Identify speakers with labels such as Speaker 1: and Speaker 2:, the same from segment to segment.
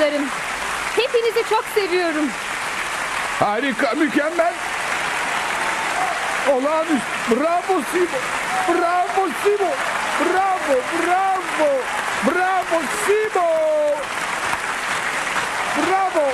Speaker 1: Dostlarım. Hepinizi çok seviyorum.
Speaker 2: Harika, mükemmel. Olağanüstü. Bravo Simo. Bravo Simo. Bravo, bravo. Bravo Simo. Bravo.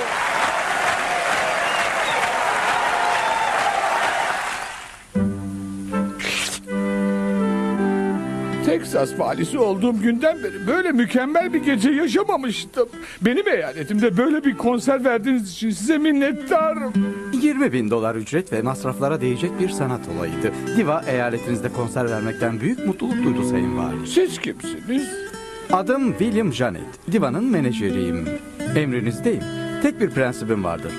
Speaker 2: Texas valisi olduğum günden beri böyle mükemmel bir gece yaşamamıştım. Benim eyaletimde böyle bir konser verdiğiniz için size minnettarım.
Speaker 3: 20 bin dolar ücret ve masraflara değecek bir sanat olayıydı. Diva eyaletinizde konser vermekten büyük mutluluk duydu Sayın Vali.
Speaker 2: Siz kimsiniz?
Speaker 3: Adım William Janet. Diva'nın menajeriyim. Emrinizdeyim. Tek bir prensibim vardır.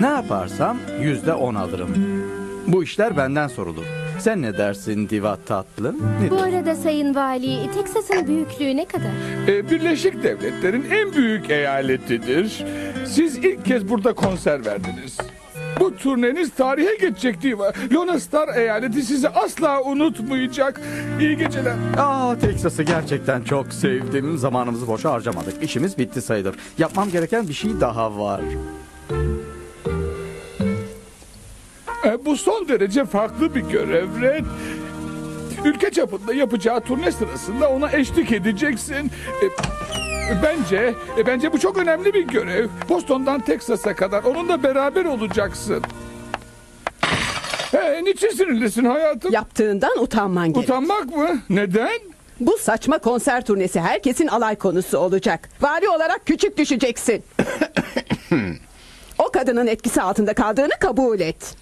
Speaker 3: Ne yaparsam yüzde on alırım. Bu işler benden sorulur. Sen ne dersin Diva tatlım? Ne
Speaker 1: Bu arada Sayın Vali, Teksas'ın büyüklüğü ne kadar?
Speaker 2: Ee, Birleşik Devletler'in en büyük eyaletidir. Siz ilk kez burada konser verdiniz. Bu turneniz tarihe geçecek diva. Lona Star eyaleti sizi asla unutmayacak. İyi geceler.
Speaker 3: Aa Teksas'ı gerçekten çok sevdim. Zamanımızı boşa harcamadık. İşimiz bitti sayılır. Yapmam gereken bir şey daha var.
Speaker 2: Bu son derece farklı bir görev Red. Ülke çapında yapacağı turne sırasında ona eşlik edeceksin. Ee, bence, e, bence bu çok önemli bir görev. Boston'dan Texas'a kadar onunla beraber olacaksın. He, niçin sinirlisin hayatım?
Speaker 4: Yaptığından utanman gerek.
Speaker 2: Utanmak mı? Neden?
Speaker 4: Bu saçma konser turnesi herkesin alay konusu olacak. Vali olarak küçük düşeceksin. o kadının etkisi altında kaldığını kabul et.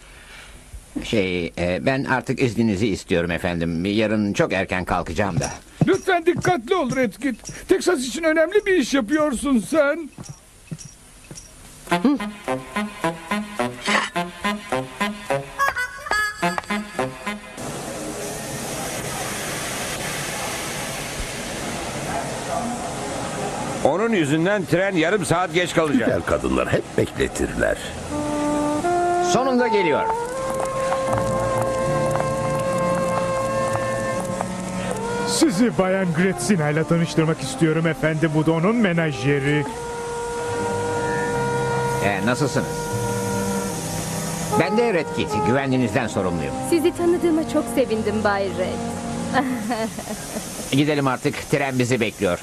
Speaker 5: Şey, e, ben artık izninizi istiyorum efendim. Yarın çok erken kalkacağım da.
Speaker 2: Lütfen dikkatli ol Redkit. Texas için önemli bir iş yapıyorsun sen.
Speaker 6: Onun yüzünden tren yarım saat geç kalacak.
Speaker 7: Güzel kadınlar hep bekletirler.
Speaker 5: Sonunda geliyor.
Speaker 8: Sizi Bayan Gretsina ile tanıştırmak istiyorum efendim. Bu da onun menajeri.
Speaker 5: E, nasılsınız? Ben de Red Kit, güvenliğinizden sorumluyum.
Speaker 1: Sizi tanıdığıma çok sevindim Bay Red.
Speaker 5: Gidelim artık, tren bizi bekliyor.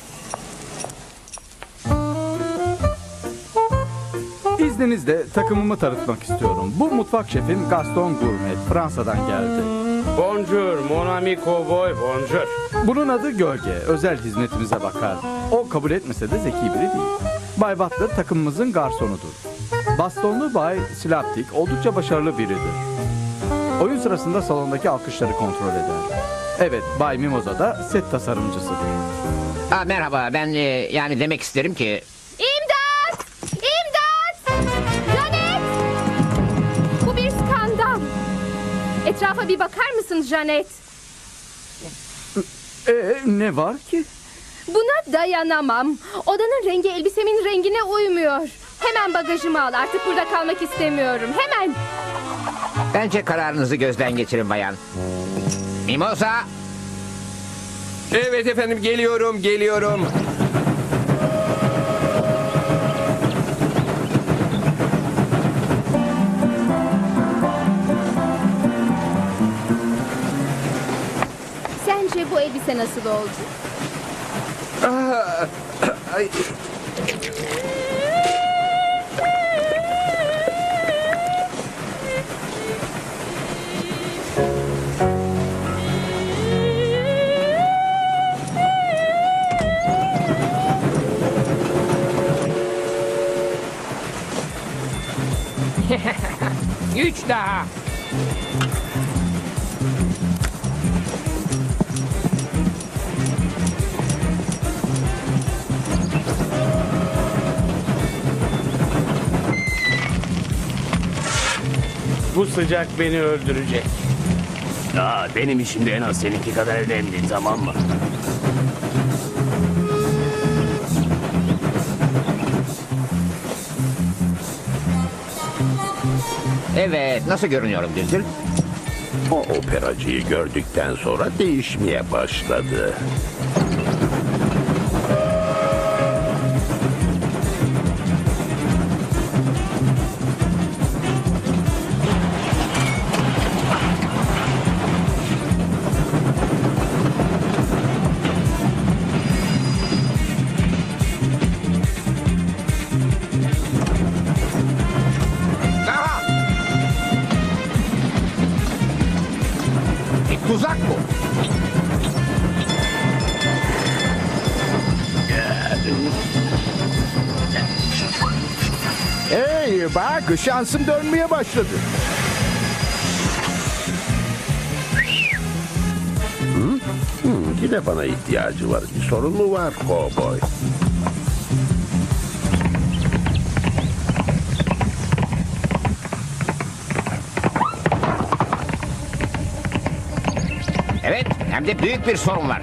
Speaker 3: İzninizle takımımı tanıtmak istiyorum. Bu mutfak şefim Gaston Gourmet. Fransa'dan geldi.
Speaker 9: Bonjour, mon ami cowboy, bonjour.
Speaker 3: Bunun adı Gölge. Özel hizmetimize bakar. O kabul etmese de zeki biri değil. Bay Butler takımımızın garsonudur. Bastonlu Bay Slaptik oldukça başarılı biridir. Oyun sırasında salondaki alkışları kontrol eder. Evet, Bay Mimoza da set tasarımcısıdır.
Speaker 5: Aa, merhaba, ben e, yani demek isterim ki...
Speaker 1: Etrafa bir bakar mısın Janet?
Speaker 3: Ee, ne var ki?
Speaker 1: Buna dayanamam. Odanın rengi elbisemin rengine uymuyor. Hemen bagajımı al. Artık burada kalmak istemiyorum. Hemen.
Speaker 5: Bence kararınızı gözden geçirin bayan. Mimosa!
Speaker 6: Evet efendim geliyorum geliyorum.
Speaker 1: Elbise nasıl oldu?
Speaker 6: Ay,
Speaker 5: Üç daha.
Speaker 9: Bu sıcak beni öldürecek.
Speaker 7: Aa, benim işim de en az seninki kadar önemli tamam mı?
Speaker 5: Evet, nasıl görünüyorum Düldül?
Speaker 7: O operacıyı gördükten sonra değişmeye başladı.
Speaker 10: Bak şansım dönmeye başladı.
Speaker 11: Yine bana ihtiyacı var. Bir sorun mu var kovboy?
Speaker 5: Evet, hem de büyük bir sorun var.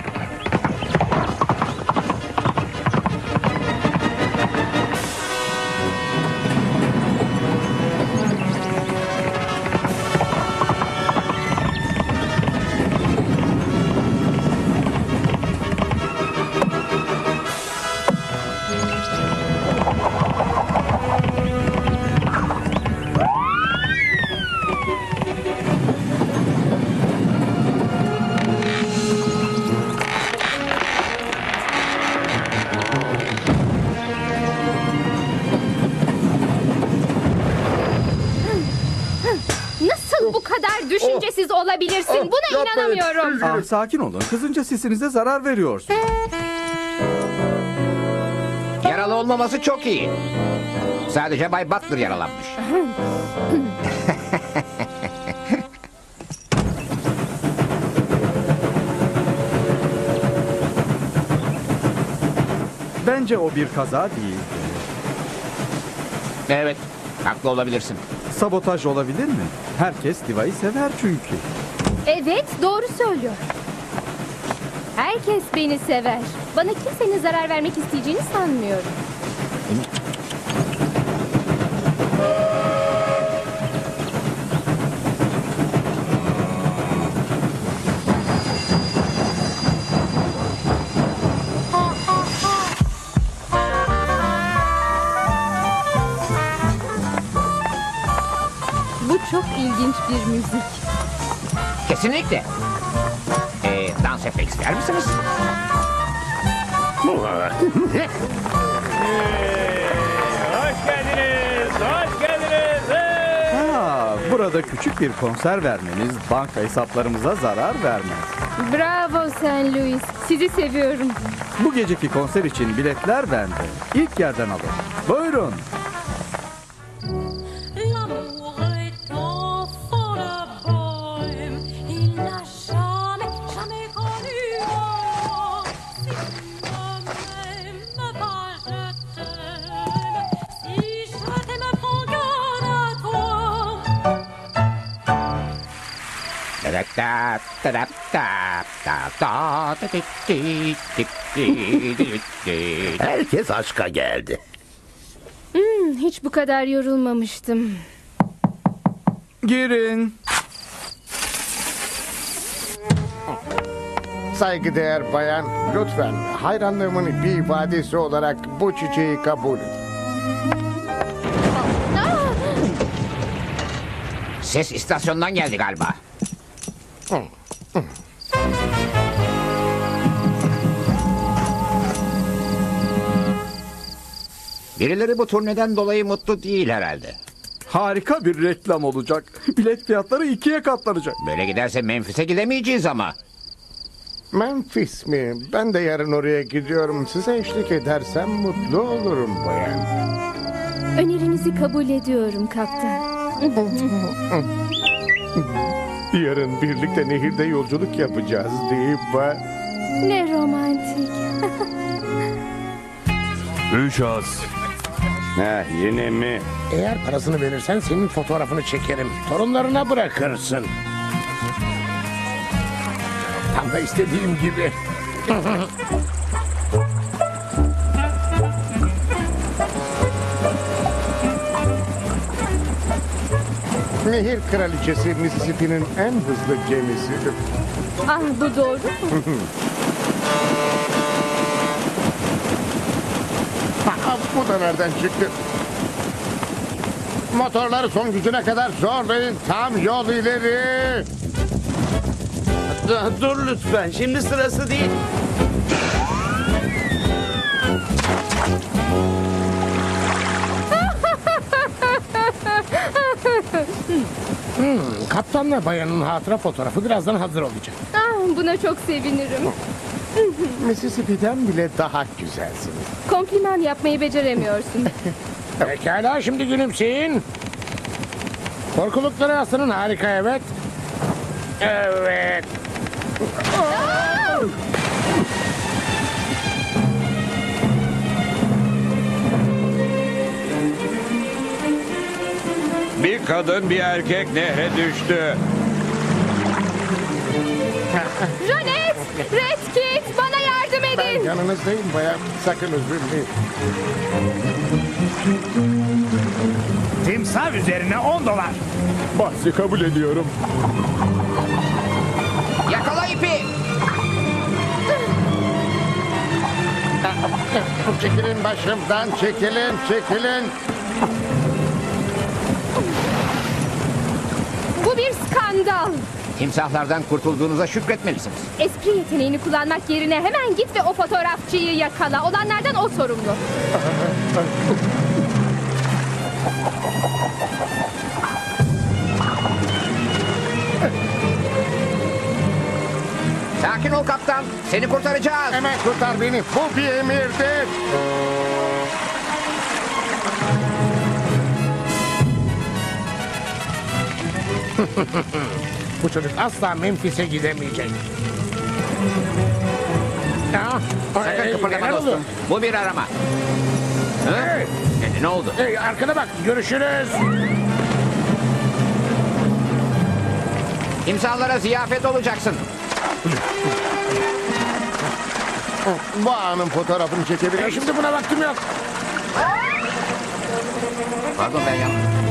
Speaker 1: Bu kadar düşüncesiz olabilirsin? Buna inanamıyorum.
Speaker 3: Ah, sakin olun. Kızınca sesinize zarar veriyorsun.
Speaker 5: Yaralı olmaması çok iyi. Sadece Bay Butler yaralanmış.
Speaker 3: Bence o bir kaza değil.
Speaker 5: Evet, haklı olabilirsin.
Speaker 3: Sabotaj olabilir mi? Herkes Diva'yı sever çünkü.
Speaker 1: Evet, doğru söylüyor. Herkes beni sever. Bana kimsenin zarar vermek isteyeceğini sanmıyorum. İlginç bir müzik.
Speaker 5: Kesinlikle. Ee, dans etmek ister misiniz?
Speaker 9: Hoş geldiniz, hoş geldiniz.
Speaker 3: Ha, burada küçük bir konser vermeniz banka hesaplarımıza zarar vermez.
Speaker 1: Bravo Sen Louis. Sizi seviyorum.
Speaker 3: Bu geceki konser için biletler bende. İlk yerden alın. Buyurun.
Speaker 5: Ta-da-da, ta-da-da, ta-da, ta-di-di, di-di-di-di-di.
Speaker 11: Herkes aşka geldi.
Speaker 1: Hmm, hiç bu kadar yorulmamıştım.
Speaker 3: Girin.
Speaker 10: Saygıdeğer bayan, lütfen hayranlığımın bir ifadesi olarak bu çiçeği kabul edin.
Speaker 5: Ses istasyondan geldi galiba. Birileri bu turneden dolayı mutlu değil herhalde.
Speaker 3: Harika bir reklam olacak. Bilet fiyatları ikiye katlanacak.
Speaker 5: Böyle giderse Memphis'e gidemeyeceğiz ama.
Speaker 10: Memphis mi? Ben de yarın oraya gidiyorum. Size eşlik edersem mutlu olurum bayan.
Speaker 1: Önerinizi kabul ediyorum kaptan.
Speaker 10: Yarın birlikte nehirde yolculuk yapacağız değil mi?
Speaker 1: Ne romantik.
Speaker 7: Üç az.
Speaker 6: Ha, yine mi?
Speaker 11: Eğer parasını verirsen senin fotoğrafını çekerim. Torunlarına bırakırsın. Tam da istediğim gibi.
Speaker 10: Nehir kraliçesi Mississippi'nin en hızlı gemisidir.
Speaker 1: Ah bu doğru mu?
Speaker 10: Ha, bu da nereden çıktı? Motorları son gücüne kadar zorlayın. Tam yol ileri.
Speaker 9: Dur, dur lütfen, şimdi sırası değil.
Speaker 11: Kaptanla bayanın hatıra fotoğrafı birazdan hazır olacak.
Speaker 1: Ah, buna çok sevinirim.
Speaker 10: Mississippi'den bile daha güzelsiniz.
Speaker 1: Kompliman yapmayı beceremiyorsun.
Speaker 11: Pekala şimdi gülümseyin. Korkulukları aslanın harika evet. Evet.
Speaker 6: Bir kadın bir erkek nehre düştü.
Speaker 1: Janet! Red Kit! Bana yardım
Speaker 10: Ben
Speaker 1: edin!
Speaker 10: yanınızdayım bayan. Sakın üzülmeyin.
Speaker 8: Timsah üzerine 10 dolar.
Speaker 2: Bahsi kabul ediyorum.
Speaker 5: Yakala ipi.
Speaker 10: Çekilin başımdan çekilin çekilin.
Speaker 5: Timsahlardan kurtulduğunuza şükretmelisiniz.
Speaker 1: Espri yeteneğini kullanmak yerine hemen git ve o fotoğrafçıyı yakala. Olanlardan o sorumlu.
Speaker 5: Sakin ol kaptan. Seni kurtaracağız.
Speaker 10: Hemen kurtar beni. Bu bir emirdir.
Speaker 11: Bu çocuk asla Memphis'e gidemeyecek. Ya,
Speaker 5: Sakın kıpırdama
Speaker 11: neler
Speaker 5: dostum.
Speaker 11: oluyor?
Speaker 5: Bu bir arama. Ha?
Speaker 11: Hey,
Speaker 5: Yani ne oldu?
Speaker 11: hey, arkana bak görüşürüz.
Speaker 5: Timsahlara ziyafet olacaksın.
Speaker 10: Bu anın fotoğrafını çekebilir
Speaker 11: E,
Speaker 10: misin?
Speaker 11: şimdi buna vaktim yok.
Speaker 5: Pardon ben yanlış.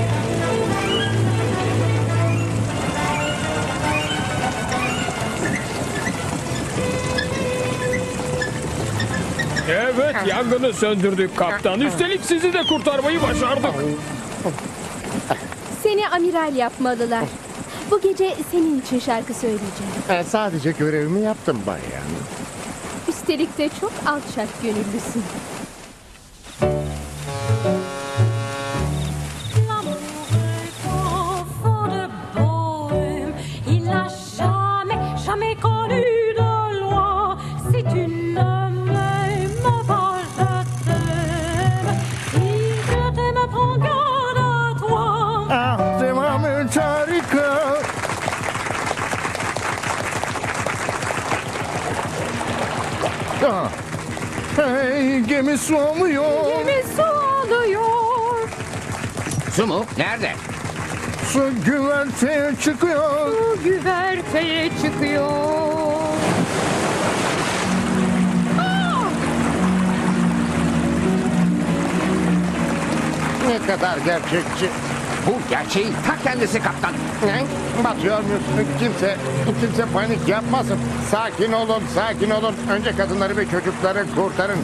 Speaker 7: Evet yangını söndürdük kaptan. Üstelik sizi de kurtarmayı başardık.
Speaker 1: Seni amiral yapmalılar. Bu gece senin için şarkı söyleyeceğim.
Speaker 10: Ben sadece görevimi yaptım bayan.
Speaker 1: Üstelik de çok alçak gönüllüsün.
Speaker 10: Gemi su alıyor.
Speaker 1: Gemi su alıyor.
Speaker 5: Su mu? Nerede?
Speaker 10: Su güverteye çıkıyor.
Speaker 1: Su güverteye çıkıyor.
Speaker 10: Ne kadar gerçekçi.
Speaker 5: Bu gerçeğin ta kendisi kaptan.
Speaker 10: Ne? Batıyor musun? Kimse, kimse panik yapmasın. Sakin olun, sakin olun. Önce kadınları ve çocukları kurtarın.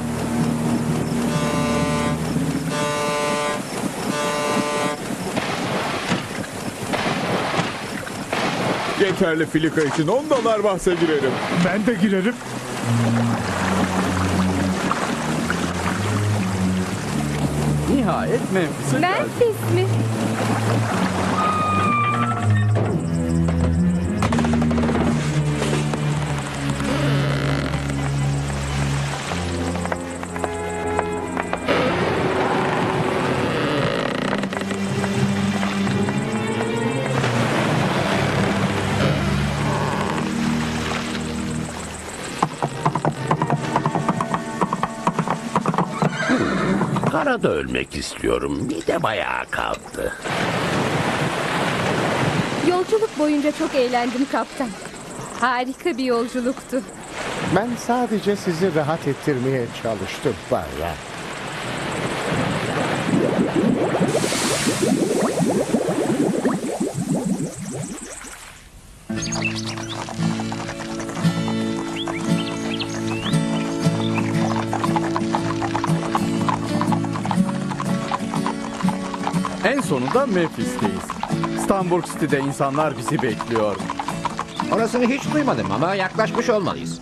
Speaker 2: Yeterli filika için 10 dolar bahse girerim.
Speaker 8: Ben de girerim.
Speaker 3: Nihayet Memphis'e geldik.
Speaker 1: Memphis mi?
Speaker 7: Karada ölmek istiyorum. Midem ayağa kalktı.
Speaker 1: Yolculuk boyunca çok eğlendim kaptan. Harika bir yolculuktu.
Speaker 10: Ben sadece sizi rahat ettirmeye çalıştım bayan.
Speaker 3: En sonunda Memphis'teyiz. Stamburg City'de insanlar bizi bekliyor.
Speaker 5: Orasını hiç duymadım ama yaklaşmış olmalıyız.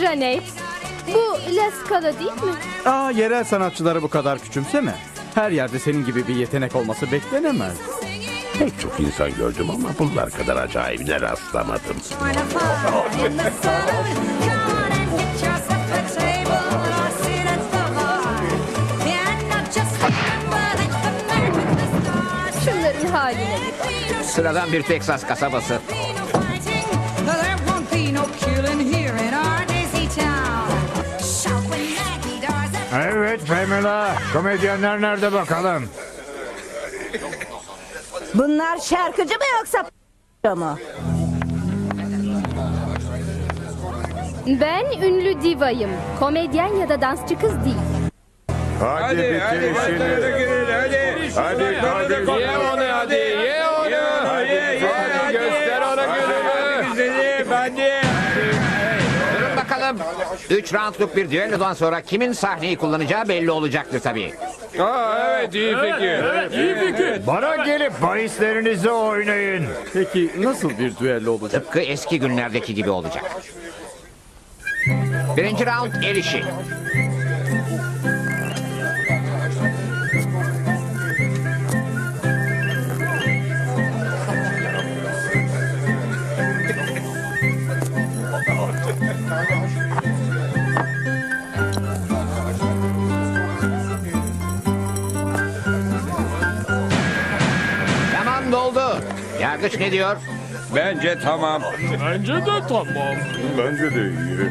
Speaker 1: Janet, bu La Scala değil mi?
Speaker 3: Aa yerel sanatçıları bu kadar küçümseme. Her yerde senin gibi bir yetenek olması beklenemez.
Speaker 11: Pek çok insan gördüm ama bunlar kadar acayibine rastlamadım.
Speaker 1: Şunların haline.
Speaker 5: Sıradan bir Teksas kasabası.
Speaker 8: Evet Pamela. Komedyenler nerede bakalım?
Speaker 12: Bunlar şarkıcı mı yoksa mı?
Speaker 1: Ben ünlü divayım. Komedyen ya da dansçı kız değil.
Speaker 8: Hadi, bitir işini.
Speaker 6: Hadi.
Speaker 8: Hadi, hadi.
Speaker 7: Ye onu hadi. Ye onu. Hadi,
Speaker 5: 3 roundluk bir düellodan sonra kimin sahneyi kullanacağı belli olacaktır tabii.
Speaker 7: Aa, evet iyi fikir. İyi fikir.
Speaker 8: Bana gelip bahislerinizi oynayın.
Speaker 3: Peki nasıl bir düello olacak?
Speaker 5: Tıpkı eski günlerdeki gibi olacak. Birinci round el işi. Yargıç ne diyor?
Speaker 6: Bence tamam.
Speaker 7: Bence de tamam.
Speaker 8: Bence de iyi.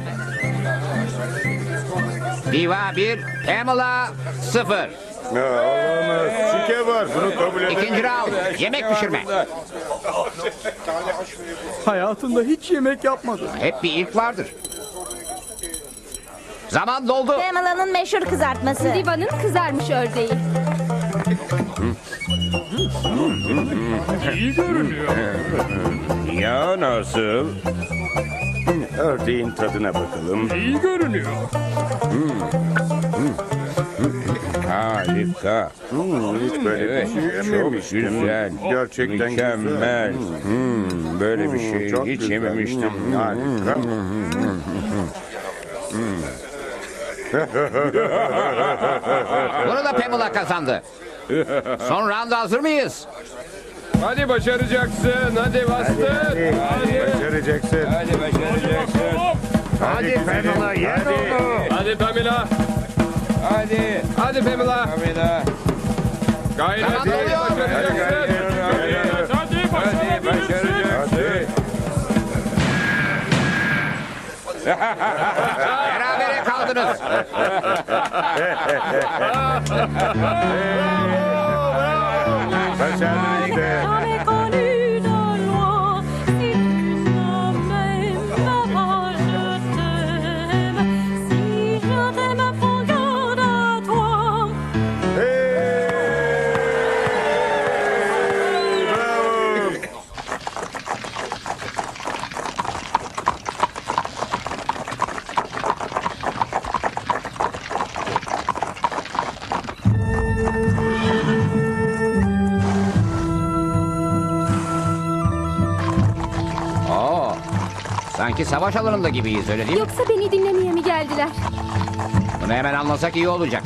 Speaker 5: Diva 1, Pamela 0.
Speaker 8: Olamaz. Şike var. Bunu kabul
Speaker 5: İkinci round yemek pişirme.
Speaker 3: Hayatında hiç yemek yapmadı.
Speaker 5: Hep bir ilk vardır. Zaman doldu.
Speaker 12: Pamela'nın meşhur kızartması.
Speaker 1: Diva'nın kızarmış ördeği.
Speaker 7: İyi görünüyor.
Speaker 6: Ya nasıl?
Speaker 8: Ördeğin tadına bakalım.
Speaker 7: İyi görünüyor.
Speaker 6: Harika.
Speaker 8: hiç böyle
Speaker 6: Evet,
Speaker 8: bir şey
Speaker 6: çok
Speaker 8: yememiştim.
Speaker 6: güzel.
Speaker 8: Gerçekten
Speaker 6: Mükemmel.
Speaker 8: güzel.
Speaker 6: Hmm, böyle bir şey
Speaker 8: çok
Speaker 6: hiç
Speaker 8: güzel.
Speaker 6: yememiştim.
Speaker 8: Hmm, Harika.
Speaker 5: Bunu da Pamela kazandı. Son rounda hazır mıyız?
Speaker 7: Hadi başaracaksın. Hadi bastır. Hadi.
Speaker 8: Başaracaksın.
Speaker 6: Hadi başaracaksın.
Speaker 8: Hadi Pamela yen onu.
Speaker 7: Hadi Pamela.
Speaker 6: Hadi.
Speaker 7: Hadi Pamela.
Speaker 6: Pamela.
Speaker 7: Gayret.
Speaker 5: Oluyor.
Speaker 7: Başaracaksın.
Speaker 8: Hadi,
Speaker 7: Hadi
Speaker 6: Hadi
Speaker 7: başarabilirsin.
Speaker 6: başaracaksın.
Speaker 5: Berabere kaldınız. Sanki savaş alanında gibiyiz öyle değil mi?
Speaker 1: Yoksa beni dinlemeye mi geldiler?
Speaker 5: Bunu hemen anlasak iyi olacak.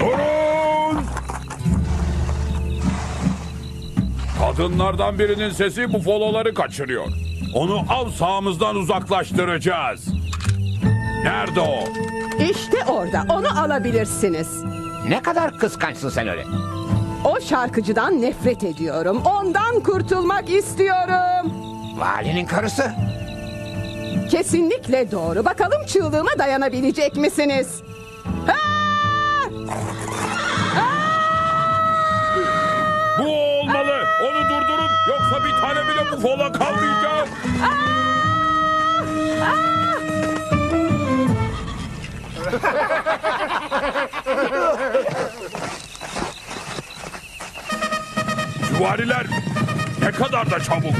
Speaker 2: Durun! Kadınlardan birinin sesi bu foloları kaçırıyor. Onu av sahamızdan uzaklaştıracağız. Nerede o?
Speaker 4: İşte orada. Onu alabilirsiniz.
Speaker 5: Ne kadar kıskançsın sen öyle.
Speaker 4: O şarkıcıdan nefret ediyorum. Ondan kurtulmak istiyorum.
Speaker 5: Valinin karısı.
Speaker 4: Kesinlikle doğru. Bakalım çığlığıma dayanabilecek misiniz? Aa!
Speaker 2: Bu olmalı. Onu durdurun. Yoksa bir tane bile bu fola kalmayacak. Süvariler ne kadar da çabuk.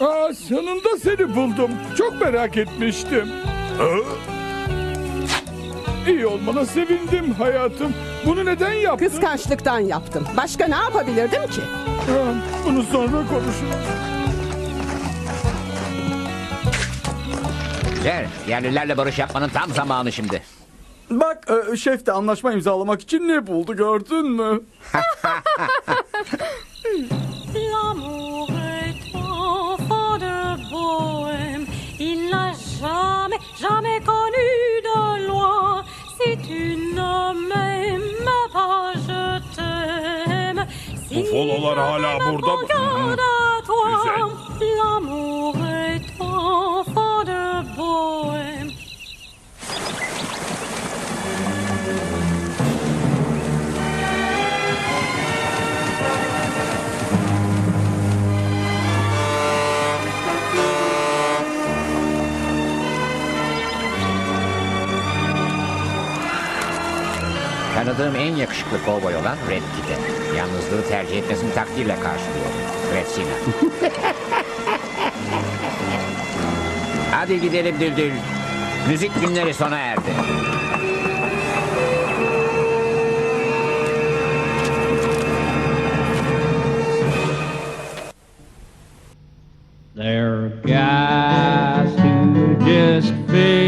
Speaker 2: Aa, sonunda seni buldum. Çok merak etmiştim. İyi olmana sevindim hayatım. Bunu neden yaptın?
Speaker 4: Kıskançlıktan yaptım. Başka ne yapabilirdim ki?
Speaker 2: Bunu sonra konuşuruz.
Speaker 5: Güzel. Yerlilerle barış yapmanın tam zamanı şimdi.
Speaker 3: Bak e, şef de anlaşma imzalamak için ne buldu gördün mü?
Speaker 13: L'amour est enfant de bohème. Il n'a jamais, jamais connu de loi. Si tu ne m'aimes pas, je t'aime. Si
Speaker 7: Bu fololar hala burada mı? Güzel.
Speaker 13: L'amour bohème.
Speaker 5: Tanıdığım en yakışıklı kovboy olan Red Kit'e. Yalnızlığı tercih etmesini takdirle karşılıyorum. Gretsina. Hadi gidelim Düldül. Müzik günleri sona erdi.
Speaker 14: There are guys who just figure